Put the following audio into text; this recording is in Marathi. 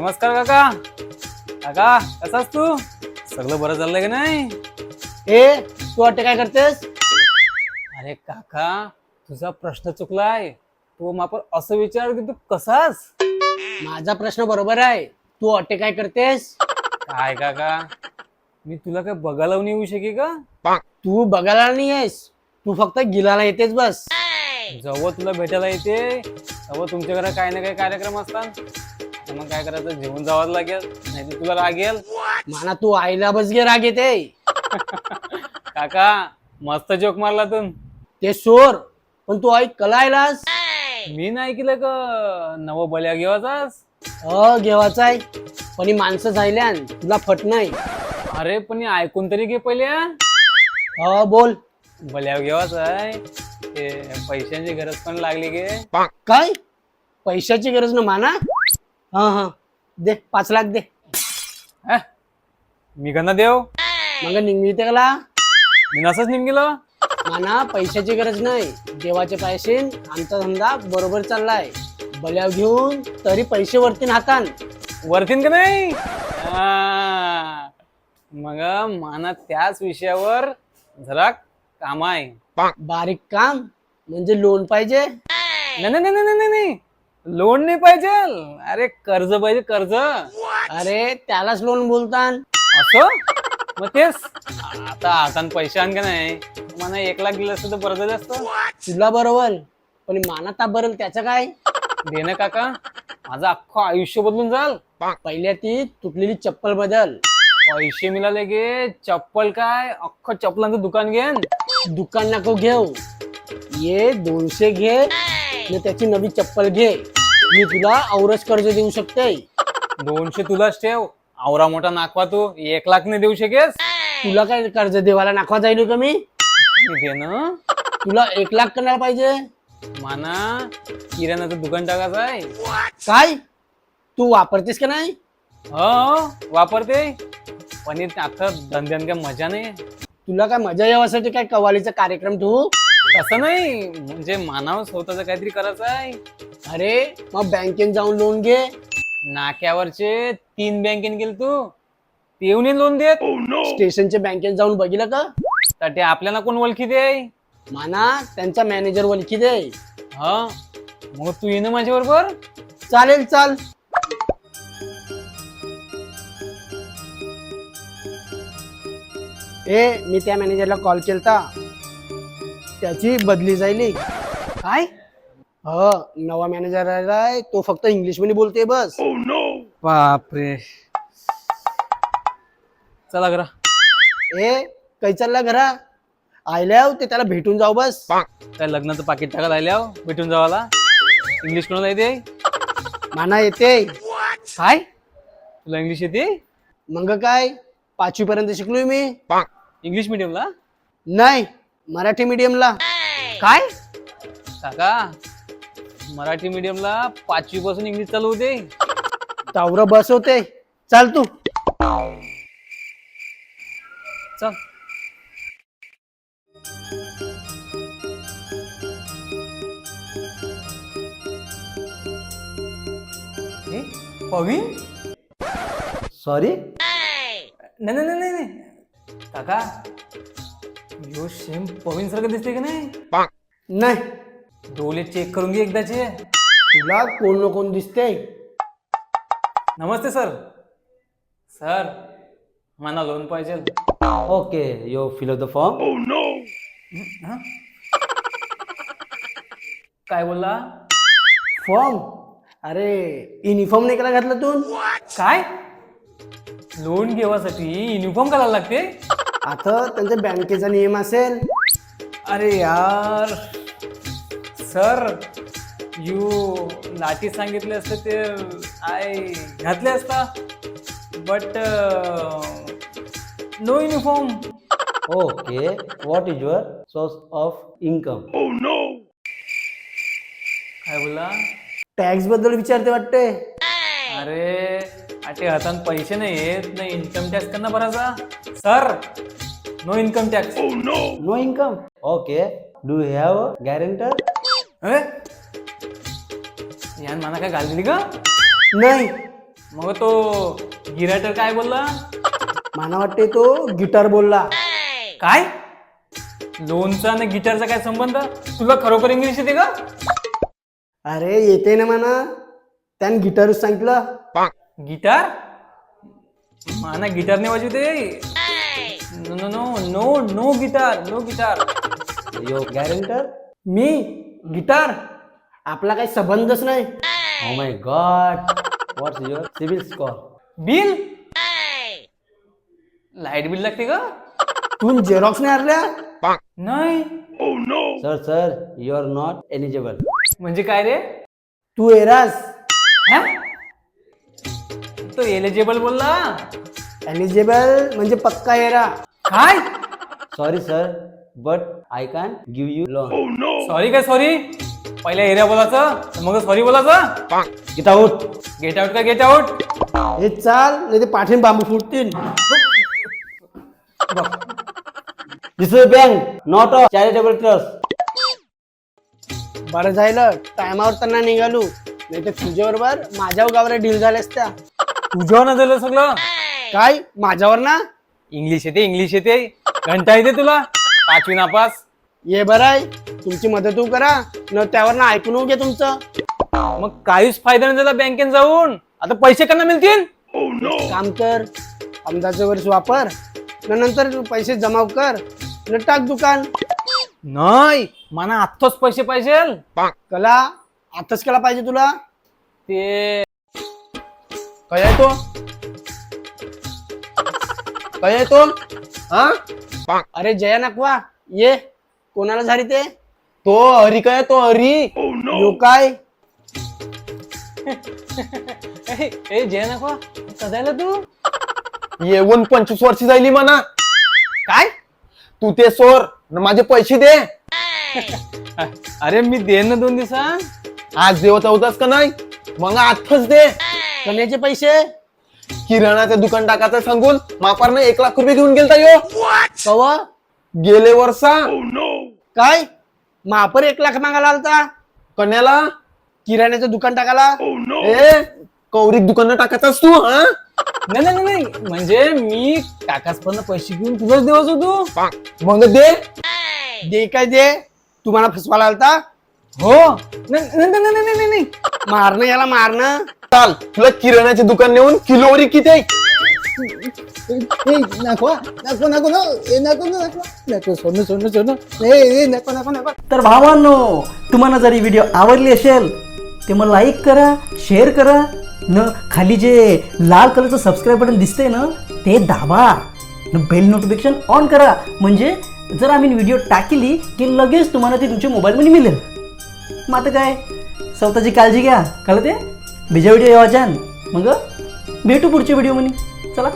नमस्कार काका. काका कसास तू? सगळं बरं चाललंय का नाही? ए तू वाटते काय करतेस? अरे काका तुझा प्रश्न चुकलाय. तू मापर असं विचार की तू कसास? माझा प्रश्न बरोबर आहे. तू अटे काय करतेस? काय काका? मी तुला काय बघायला येऊन येऊ शके का? तू बघायला नाही आहेस तू फक्त गिलाला येतेस बस. जेव्हा तुला भेटायला येते तेव्हा तुमच्या घरात काही ना काही कार्यक्रम असतात. तर मग काय करायचं? जेवण जावंच लागेल नाही तुला लागेल. मला तू आईला बस घे राग येते काका मस्त जोक मारला तू ते सोर पण तू आई कला आयलास मी नाही केलं का नवं बल्या घेवाचास? अ घेवाचा आहे. पण ही माणसं झाल्यान तुला फट नाही. अरे पण हे ऐकून तरी घे पहिले हा. अ बोल. बल्या घेवाच आहे. ते पैशांची गरज पण लागली गे. काय? पैशाची गरज ना माना? हा हा. दे पाच लाख दे. हा? मी गणा देव. मग निघते कला मी नसंच निम गेलो. माना पैशाची गरज नाही. देवाचे पैसे आमचा धंदा बरोबर चाललाय. बल्याव घेऊन तरी पैसे वरतीन हातान. वरतीन का नाही. मग माना त्याच विषयावर जरा काम आहे बारीक काम म्हणजे लोन पाहिजे? नाही नाही नाही नाही, नाही नाही. लोन नाही पाहिजे? अरे कर्ज पाहिजे कर्ज. अरे त्यालाच लोन बोलतान. असं? मग तेच. आता हातान पैसे आण का नाही? मला एक लाख दिलं असतं तर बरं झालं असतं. तुला बरोबर. पण माना ता बरं त्याचं काय? दे ना काका. माझं अख्खं आयुष्य बदलून जाल. पहिल्या ती तुटलेली चप्पल बदल. पैसे मिळाले गे. चप्पल काय? अख्खं चप्पलांचं दुकान घेन. दुकान नको घेऊ. ये दोनशे घे. आणि त्याची नवी चप्पल घे. मी तुला औरच कर्ज देऊ शकते. दोनशे तुलाच ठेव. आवरा मोठा नाकवा तू. एक लाख नाही देऊ शकेस. तुला काय कर्ज देवाला नाखवा जाईल का मी? मी दे ना तुला एक लाख करणार पाहिजे. माना किराणाचं दुकान टाकायचं आहे. काय? तू वापरतेस का नाही? हो वापरते. पण हे आता धंद्यान काय मजा नाही. तुला काय मजा यावासाठी काय कवालीचा कार्यक्रम ठेवू तसं नाही. म्हणजे मानावर स्वतःच काहीतरी करायचं आहे. अरे मग बँकेत जाऊन लोन घे. नाक्यावरचे तीन बँकेन गेल तू. ते येऊन लोन देत. स्टेशनच्या बँकेत जाऊन बघितलं का? तर ते आपल्याला कोण ओळखी दे? माना त्यांचा मॅनेजर ओळखी दे. हा? मग तू येणं माझ्या बरोबर चालेल चाल. ए मी त्या मॅनेजरला कॉल केलता. त्याची बदली जाईल काय? ह नवा मॅनेजर आहे तो फक्त इंग्लिशमध्ये बोलते बस बापरे. चला करा ए काही चालला घरा? आयल्या ते त्याला भेटून जाऊ बस. काय लग्नाचं पाकिट टाकायला आल्या भेटून जावाला इंग्लिश कोणाला येते? माना येते. काय? तुला इंग्लिश येते? मग काय? पाचवी पर्यंत शिकलोय मी. इंग्लिश मिडियमला नाही. मराठी मीडियमला काय? काका मराठी मीडियमला पाचवी पासून इंग्लिश चालू होते. तावर बस होते. चाल तू. चल. ए, पवीन सॉरी नाही नाही नाही नाही नाही. काका यो सेम पवीन सारखं दिसते की नाही? नाही. डोले चेक करून घे एकदाचे. तुला कोण न कोण दिसते नमस्ते सर सर मला लोन पाहिजे. you fill out the form. हं? काय बोलला? फॉर्म अरे युनिफॉर्म नाही केला घातला तू? काय? लोन घेवासाठी युनिफॉर्म करायला लागते? आता त्यांचा बँकेचा नियम असेल? अरे यार सर यू लाठी सांगितले असते ते आय घातले असता but no uniform Okay, what is your source of income? काय बोलला? टॅक्सबद्दल विचारते वाटते अरे आटे हातात पैसे नाही येत नाही इन्कम टॅक्स करणं भरायचा sir no income tax No. Income. Okay, do you have a guarantor? अरे यान मला काय घाल दिली का? नाही. मग तो गिराटर काय बोलला? मला वाटते तो गिटार बोलला. काय? लोनचा आणि गिटारचा काय संबंध? तुला खरोखर इंग्लिश येते का? अरे येते ना म्हणा. त्यानं गिटारच सांगितलं. गिटार? माना गिटार नाही वाजवते no no no no no guitar no guitar Your guarantor? मी गिटार आपला काही संबंधच नाही. Oh my god. What's your CIBIL score? Bill light bill लागते का तू झेरॉक्स नाही हरल्या नाही. Sir, sir, you are not eligible. म्हणजे काय रे? तू एरास हा? तो एलिजिबल बोलला? एलिजिबल म्हणजे पक्का एरा काय? Sorry, sir, but I can't give you loan. Sorry काय सॉरी पहिल्या एरिया बोलायचं मग सॉरी बोलायचं? Get out. गेट आउट का गेट आउट हे चाल नाही ते पाठीन बांबू फुटतील. Is a bank, not a charitable trust. बरं झालं टायमावर त्यांना निघालो. नाही तर तुझ्याबरोबर माझ्या गावाला डील झाल्या असत्या तुझ्यावर ना झालं सगळं. काय? माझ्यावर ना? इंग्लिश येते इंग्लिश येते. घंटा येते तुला. पाचवी नापास. ये बरं आहे तुमची मदत तू करा. न त्यावर ना ऐकून घे तुमचं. मग काहीच फायदा नाही झाला बँकेत जाऊन. आता पैसे करणं मिळतील? काम कर. अंदाज वर्ष वापर. न नंतर पैसे जमा कर. न टाक दुकान. नाही. मला आत्ताच पैसे पाहिजे. कला आताच केला पाहिजे तुला. ते काय आहे तो? काय आहे तो हा? अरे जया नकवा ये. कोणाला झाली ते? तो हरी काय तो हरी? यो काय? ए, जय नको सदायला तू? येऊन पंचवीस वर्ष जायली म्हणा. काय? तू ते सोर न माझे पैसे दे. अरे मी देईन ना दोन दिवसात. आज देवत होतास का नाही? मग आठच दे. कण्याचे पैसे? किराणाचं दुकान टाकायचं सांगून मापारनं एक लाख रुपये घेऊन गेलता यो. कव? गेले वर्षा. काय? मापर एक लाख मागायला आलता. कन्याला? किराण्याचं दुकान टाकायला ए कौरिक दुकान टाकायचास तू हा? नाही नाही नाही, म्हणजे मी काकासपण पैसे घेऊन तुलाच देवाच होतो. मग दे. दे काय दे? तुम्हाला फसवायला आलता. हो? नाही मारणं याला मारणं. चाल तुला किराण्याचे दुकान नेऊन किलोवरी किती आहे? तर भावांनो तुम्हाला जर ही व्हिडिओ आवडली असेल ते मग लाईक करा शेअर करा. न खाली जे लाल कलरचं सबस्क्राईब बटन दिसतंय ना ते दाबा. न बेल नोटिफिकेशन ऑन करा. म्हणजे जर आम्ही व्हिडिओ टाकली की लगेच तुम्हाला ते तुमच्या मोबाईलमध्ये मिळेल. मग आता काय? स्वतःची काळजी घ्या. कळते? बीजा व्हिडिओ यावाच्यान. मग? भेटू पुढच्या व्हिडिओ म्हणे चला.